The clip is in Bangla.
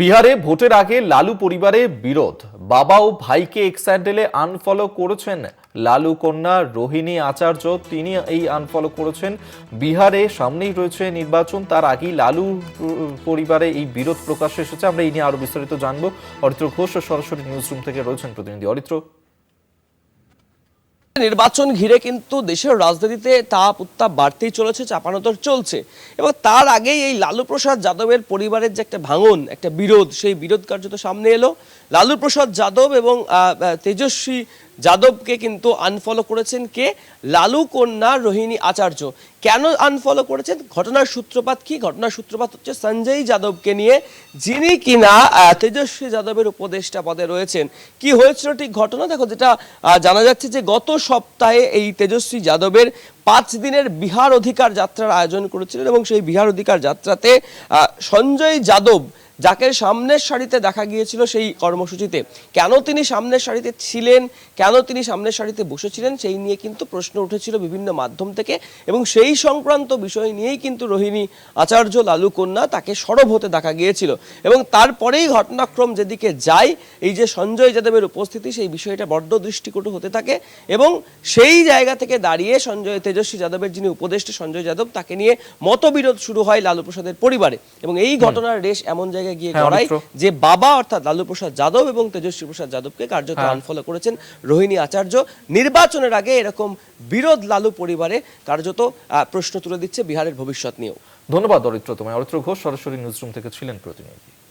বিহারে ভোটের আগে লালু পরিবারে বিরোধ। বাবা ও ভাইকে এক্স হ্যান্ডেলে আনফলো করেছেন লালু কন্যা, রোহিণী আচার্য, তিনি এই আনফলো করেছেন। বিহারে সামনেই রয়েছে নির্বাচন, তার আগেই লালু পরিবারে এই বিরোধ প্রকাশ এসেছে। আমরা এই নিয়ে আরও বিস্তারিত জানব। অরিত্র ঘোষ সরাসরি নিউজ রুম থেকে রয়েছেন প্রতিনিধি। অরিত্র নির্বাচন ঘিরে কিন্তু দেশের রাজনীতিতে তাপ উত্তাপ বাড়তেই চলেছে চাপানোতর চলছে। এবং তার আগেই এই লালু প্রসাদ যাদবের পরিবারের যে একটা ভাঙন, একটা বিরোধ, সেই বিরোধ কার্যত সামনে এলো। লালু প্রসাদ যাদব এবং তেজস্বী যাদবকে কিন্তু আনফলো করেছেন কে? লালু কন্যা রোহিণী আচার্য। কেন আনফলো করেছেন? ঘটনার সূত্রপাত কি? ঘটনার সূত্রপাত হচ্ছে সঞ্জয় যাদবকে নিয়ে, যিনি কিনা তেজস্বী যাদবের উপদেষ্টা পদে রয়েছেন। কি হয়েছিল ঠিক ঘটনা? দেখো, যেটা জানা যাচ্ছে যে গত সপ্তাহে এই তেজস্বী যাদবের পাঁচ দিনের বিহার অধিকার যাত্রার আয়োজন করেছিলেন এবং সেই বিহার অধিকার যাত্রাতে সঞ্জয় যাদব যাকে সামনের সারিতে দেখা গিয়েছিল সেই কর্মসূচিতে। কেন তিনি সামনের সারিতে ছিলেন? কেন তিনি সামনের সারিতে বসেছিলেন? সেই নিয়ে কিন্তু প্রশ্ন উঠেছিল বিভিন্ন মাধ্যম থেকে এবং সেই সংক্রান্ত বিষয় নিয়েই কিন্তু রোহিণী আচার্য লালু কন্যা তাকে সরব হতে দেখা গিয়েছিল। এবং তারপরেই ঘটনাক্রম যেদিকে যায় এই যে সঞ্জয় যাদবের উপস্থিতি সেই বিষয়টা বড্ড দৃষ্টিকটু হতে থাকে এবং সেই জায়গা থেকে দাঁড়িয়ে সঞ্জয় তেজস্বী যাদবের যিনি উপদেষ্টা সঞ্জয় যাদব তাকে নিয়ে মতবিরোধ শুরু হয় লালু প্রসাদের পরিবারে। এবং এই ঘটনার রেশ এমন জায়গায় গিয়ে করাই যে বাবা অর্থাৎ লালু প্রসাদ যাদব এবং তেজস্বী প্রসাদ যাদবকে কার্যত হ্যাঁ। আনফলো করেছেন রোহিণী আচার্য। নির্বাচনের আগে এরকম বিরোধ লালু পরিবারে কার্যত আহ, প্রশ্ন তুলে দিচ্ছে বিহারের ভবিষ্যৎ নিয়েও। ধন্যবাদ অরিত্র তোমায় অরিত্র ঘোষ সরাসরি নিউজরুম থেকে ছিলেন প্রতিনিধি।